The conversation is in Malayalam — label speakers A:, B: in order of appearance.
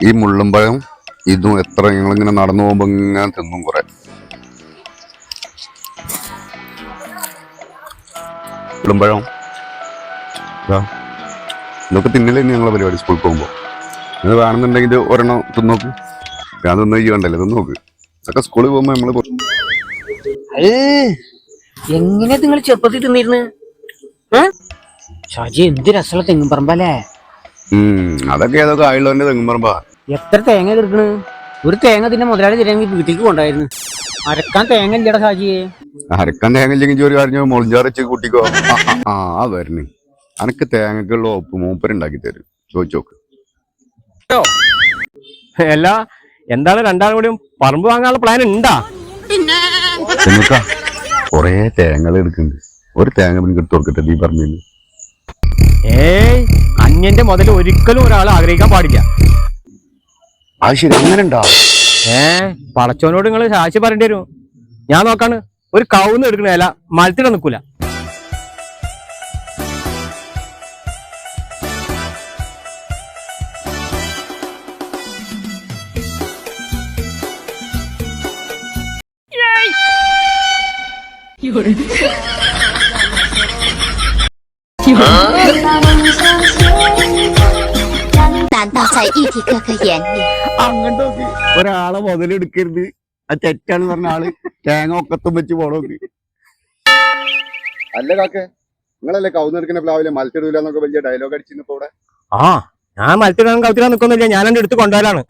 A: ഈ മുള്ളുമ്പഴം ഇതും എത്ര ഞങ്ങളിങ്ങനെ നടന്നു പോകുമ്പോൾ ഇങ്ങനെ തിന്നും കുറെ. മുള്ളുമ്പഴം. ഇതാ. ഇതൊക്കെ തിന്നില്ലേ ഇനി ഞങ്ങളെ പരിപാടി സ്കൂളിൽ പോകുമ്പോൾ ഇത് വേണമെന്നുണ്ടെങ്കിൽ ഒരെണ്ണം തിന്നോക്ക്. ഞാൻ തിന്നു ചെയ്യണ്ടല്ലേ തിന്നോക്ക്. ഇതൊക്കെ സ്കൂളിൽ പോകുമ്പോ നമ്മൾ എങ്ങനെയാ
B: എങ്ങനെ നിങ്ങൾ ചെറുപ്പത്തിൽ തിന്നിരുന്ന്? ഷാജി എന്ത് രസമുള്ള തെങ്ങും പറമ്പല്ലേ
A: അതൊക്കെ ഏതൊക്കെ ആയുള്ളവന്റെ തെങ്ങും പറമ്പാ
B: എത്ര തേങ്ങ കിടക്കണ് ഒരു തേങ്ങ തിന്നെ മുതലാളി തിരങ്ങി വീട്ടിലേക്ക് കൊണ്ടായിരുന്നു അരക്കാൻ തേങ്ങ ഇല്ലടാ സാജിയെ
A: അരക്കാൻ തേങ്ങ ഇല്ലെങ്കിൽ ഒരു കാര്യം മുളഞ്ചാറച്ച് വെച്ച് കൂട്ടിക്കോ. ആ, ആ, വരണേ. അനക്ക് തേങ്ങക്കുള്ള ഉപ്പ് മൂപ്പരുണ്ടാക്കി തരും. ചോദിച്ചോക്ക്
C: അല്ല എന്താണ് രണ്ടാളും കൂടിയും പറമ്പ് വാങ്ങാനുള്ള പ്ലാൻ ഉണ്ടാ
A: കൊറേ തേങ്ങകൾ എടുക്കുന്നുണ്ട് ഒരു തേങ്ങ പിന്നെ എടുത്ത് കൊടുക്കട്ടെ നീ പറഞ്ഞു
C: ഏയ് അന്യന്റെ മുതൽ ഒരിക്കലും ഒരാൾ ആഗ്രഹിക്കാൻ പാടില്ല.
A: അത് ശരി അങ്ങനെ ഉണ്ടാ
C: ഏ പടച്ചോനോട് നിങ്ങൾ സാക്ഷി പറയേണ്ടി വരും. ഞാൻ നോക്കാണ്. ഒരു കവുന്ന് എടുക്കണ ഇല നിൽക്കൂല നിൽക്കൂല.
D: 难 在玉帝哥哥眼里，
A: അങ്ങോട്ട് നോക്ക് ഒരാളെ മുതലെടുക്കരുത് ആ തെറ്റാണ് പറഞ്ഞ ആള് തേങ്ങ ഒക്കത്തും വെച്ച് പോണോക്ക് അല്ല കാക്കെ നിങ്ങളല്ലേ കൗന്നെടുക്കുന്ന പ്ലാവിലെ മത്സരമില്ല എന്നൊക്കെ വലിയ ഡയലോഗ് അടിച്ചിരുന്നപ്പോ ഇവിടെ
C: ആ ഞാൻ മലത്തിടാൻ കൗത്തിടാൻ നിൽക്കൊന്നുമില്ല ഞാൻ എന്റെ അടുത്ത് കൊണ്ടുവരാണ്